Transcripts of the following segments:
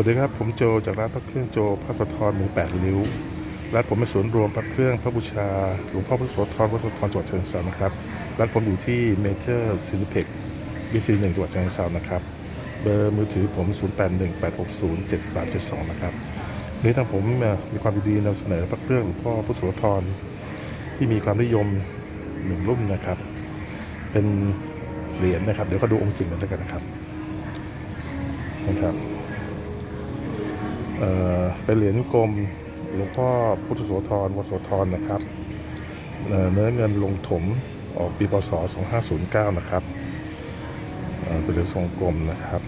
วัสดีครับ ผมโจจากร้านพระเครื่องโจพระสะทรหมู่แปดริ้วร้านผมเป็นศูนย์รวมพระเครื่องพระบูชาหลวงพ่อพระโสธรวัดโสธรจังหวัดเชียงรายนะครับร้านผมอยู่ที่เมเจอร์ซิลิเพ็กบีซีหนึ่งจังหวัดเชียงรายนะครับเบอร์มือถือผม 0818607372 นะครับนี้ทางผมมีความดีนำเสนอพระเครื่องหลวงพ่อพระโสธรที่มีความนิยมหนึ่งรุ่นนะครับ เป็นเหรียญนะครับ เดี๋ยวก็ดูองค์จริงกันแล้วกันนะครับนะครับ เเป็นเหรียญกลมหลวงพ่อพุทธโสธรวัดโสธรนะครับเเนื้อเงินลงถมออกปีพศ 2509 นะครับเเป็นเหรียญทรงกลมนะครับ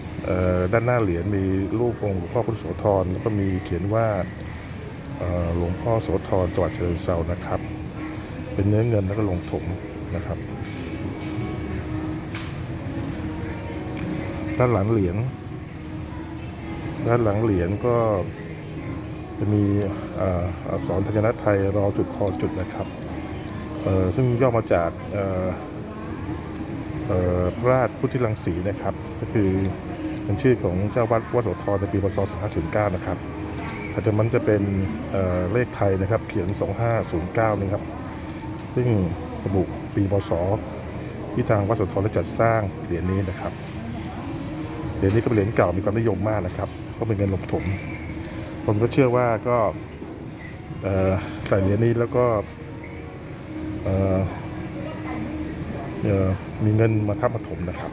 ด้านหน้าเหรียญมีรูปองค์หลวงพ่อพุทธโสธรแล้วก็มีเขียนว่าหลวงพ่อโสธรจังหวัดเชียงรานะครับ เป็นเนื้อเงินแล้วก็ลงถมนะครับ ด้านหลังเหรียญ ด้านหลังเหรียญก็จะมีอ,อักษรพยัญชนะไทยรอจุดพอจุดนะครับ ซึ่งย่อมาจากพระราชพุทธิรังสีนะครับ ก็คือเป็นชื่อของเจ้าวัดวัดโสธรในปีพศ2509 นะครับถัดจากมันจะเป็นเเลขไทยนะครับ เขียน 2509นี่ครับ ซึ่งระบุปีพศที่ทางวัดโสธรได้จัดสร้างเหรียญนี้นะครับ เหรียญนี้ก็เป็นเหรียญเก่ามีความนิยมมากนะครับเพราะเป็นเงินลงถมผมก็เชื่อว่าก็ใส่เหรียญนี้แล้วก็มีเงินมาทับมาถมนะครับ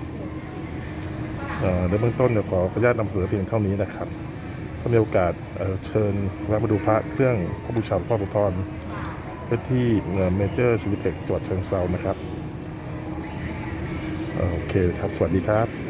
ในเบื้องต้นเดี๋ยวขออนุญาตนำเสนอเพียงเท่านี้นะครับถ้ามีโอกาสเเชิญแวะมาดูพระเครื่องพระบูชาหลวงพ่อสุธรไปที่เมเจอร์ซิลิเพ็กจังหวัดเชียงรายนะครับโอเคครับ สวัสดีครับ